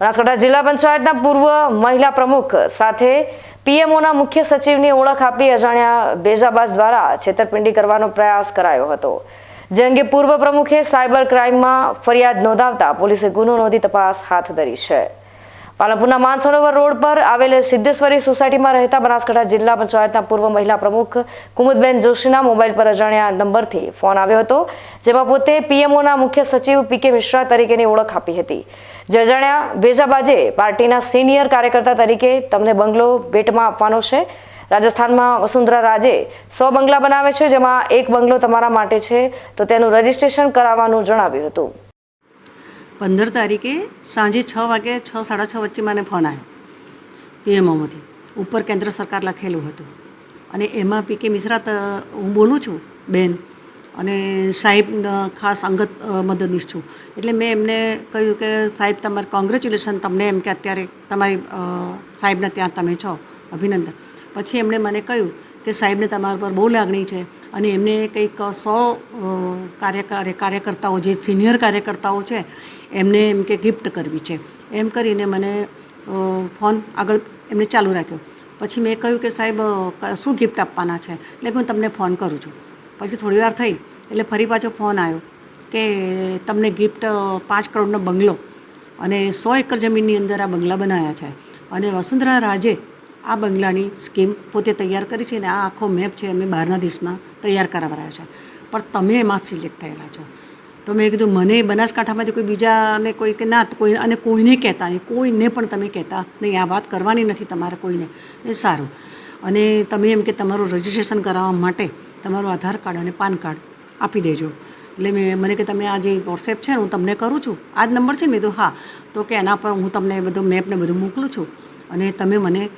બનાસકાંઠા જિલ્લા પંચાયતના પૂર્વ મહિલા પ્રમુખ સાથે પીએમઓના મુખ્ય સચિવની ઓળખ આપી અજાણ્યા બેજાબાજ દ્વારા છેતરપિંડી કરવાનો પ્રયાસ કરાયો હતો. જે અંગે પૂર્વ પ્રમુખે સાયબર ક્રાઇમમાં ફરિયાદ નોંધાવતા પોલીસે ગુનો નોંધી તપાસ હાથ ધરી છે. પાલનપુરના માનસરોવર રોડ પર આવેલ સિદ્ધેશ્વરી સોસાયટીમાં રહેતા બનાસકાંઠા જિલ્લા પંચાયતના પૂર્વ મહિલા પ્રમુખ કુમુદબેન જોશીના મોબાઈલ પર અજાણ્યા નંબરથી ફોન આવ્યો હતો, જેમાં પોતે પીએમઓના મુખ્ય સચિવ પી કે મિશ્રા તરીકેની ઓળખ આપી હતી. જે અજાણ્યા ભેજાબાજે પાર્ટીના સિનિયર કાર્યકર્તા તરીકે તમને બંગલો ભેટમાં આપવાનો છે. રાજસ્થાનમાં વસુંધરા રાજે સો બંગલા બનાવે છે, જેમાં એક બંગલો તમારા માટે છે, તો તેનું રજીસ્ટ્રેશન કરાવવાનું જણાવ્યું હતું. પંદર તારીખે સાંજે છ વાગે છ, સાડા છ વચ્ચે મને ફોન આવ્યો પીએમઓમાંથી ઉપર કેન્દ્ર સરકાર લખેલું હતું. અને એમાં પી કે મિશ્રા હું બોલું છું, બેન, અને સાહેબ ખાસ અંગત મદદનીશ છું. એટલે મેં એમને કહ્યું કે, સાહેબ, તમારે કોંગ્રેચ્યુલેશન તમને એમ કે અત્યારે તમારી સાહેબના ત્યાં તમે છો, અભિનંદન. પછી એમણે મને કહ્યું કે સાહેબને તમારા પર બહુ લાગણી છે અને એમને કંઈક સો કાર્યકારી, કાર્યકર્તાઓ જે સિનિયર કાર્યકર્તાઓ છે, એમને એમ કે ગિફ્ટ કરવી છે. એમ કરીને મને ફોન આગળ એમને ચાલુ રાખ્યો. પછી મેં કહ્યું કે સાહેબ શું ગિફ્ટ આપવાના છે? એટલે હું તમને ફોન કરું છું. પછી થોડી વાર થઈ, એટલે ફરી પાછો ફોન આવ્યો કે તમને ગિફ્ટ પાંચ કરોડનો બંગલો અને સો એકર જમીનની અંદર આ બંગલા બનાવ્યા છે. અને વસુંધરા રાજે આ બંગલાની સ્કીમ પોતે તૈયાર કરી છે અને આ આખો મેપ છે અમે બહારના દેશમાં તૈયાર કરાવડાયો છે. પણ તમે એમાં સિલેક્ટ થયેલા છો. તો મેં કીધું, મને બનાસકાંઠામાંથી કોઈ બીજાને કોઈ કે ના, કોઈ અને કોઈને કહેતા નહીં. કોઈને પણ તમે કહેતા નહીં. આ વાત કરવાની નથી તમારે કોઈને. એ સારું. અને તમે એમ કે તમારું રજિસ્ટ્રેશન કરાવવા માટે તમારું આધાર કાર્ડ અને પાન કાર્ડ આપી દેજો. એટલે મેં, મને કે તમે આ જે વોટ્સએપ છે ને, હું તમને કરું છું. આ જ નંબર છે ને? મેં કીધું, હા. તો કે એના પર હું તમને બધું મેપને બધું મોકલું છું. અને તમે મને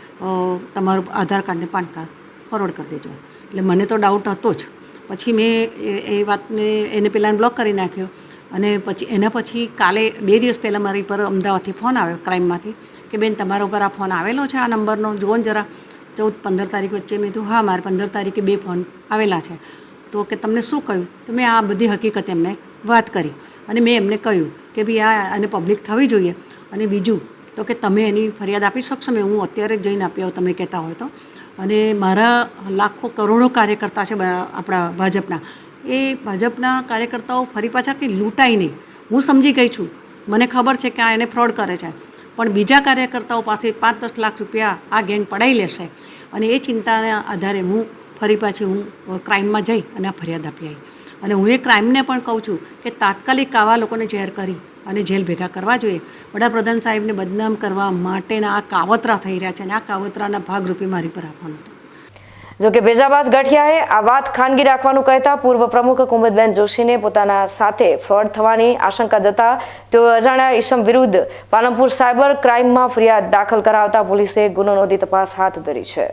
તમારું આધાર કાર્ડ ને પાન કાર્ડ ફોરવર્ડ કરી દેજો. એટલે મને તો ડાઉટ હતો જ. પછી મેં એ- એ વાતને, એને પહેલાં બ્લોક કરી નાખ્યો. અને પછી, એના પછી કાલે, બે દિવસ પહેલાં મારી પર અમદાવાદથી ફોન આવ્યો ક્રાઇમમાંથી કે બેન તમારા ઉપર આ ફોન આવેલો છે, આ નંબરનો જુઓ ને જરા. ચૌદ, પંદર તારીખ વચ્ચે મેં કીધું, હા, મારે પંદર તારીખે બે ફોન આવેલા છે. તો કે, તમને શું કહ્યું? તો મેં આ બધી હકીકત એમને વાત કરી. અને મેં એમને કહ્યું કે, ભાઈ આ અને પબ્લિક થવી જોઈએ. અને બીજું તો કે તમે એની ફરિયાદ આપી શકશો મેં હું અત્યારે જ જઈને આપી આવું, તમે કહેતા હોય તો. અને મારા લાખો કરોડો કાર્યકર્તા છે આપણા ભાજપના. એ ભાજપના કાર્યકર્તાઓ ફરી પાછા કંઈ લૂંટાય નહીં. હું સમજી ગઈ છું. મને ખબર છે કે આ એને ફ્રોડ કરે છે. પણ બીજા કાર્યકર્તાઓ પાસે પાંચ દસ લાખ રૂપિયા આ ગેંગ પડાવી લેશે. અને એ ચિંતાના આધારે હું ફરી પાછી હું ક્રાઇમમાં જઈ અને આ ફરિયાદ આપી આવી અને હું એ ક્રાઇમને પણ કહું છું કે તાત્કાલિક આવા લોકોને જેર કરી અને જેલ ભેગા કરવા જોઈએ. વડાપ્રધાન સાહેબને બદનામ કરવા માટેના આ કાવતરા થઈ રહ્યા છે અને આ કાવતરાના ભાગરૂપે મારી પર આપવાનો હતો. જોકે ભેજાબાજ ગઠિયાએ આ વાત ખાનગી રાખવાનું કહેતા પૂર્વ પ્રમુખ કુમુદબેન જોશીને પોતાના સાથે ફ્રોડ થવાની આશંકા જતા તેઓ અજાણ્યા ઈસમ વિરુદ્ધ પાલનપુર સાયબર ક્રાઇમમાં ફરિયાદ દાખલ કરાવતા પોલીસે ગુનો નોંધી તપાસ હાથ ધરી છે.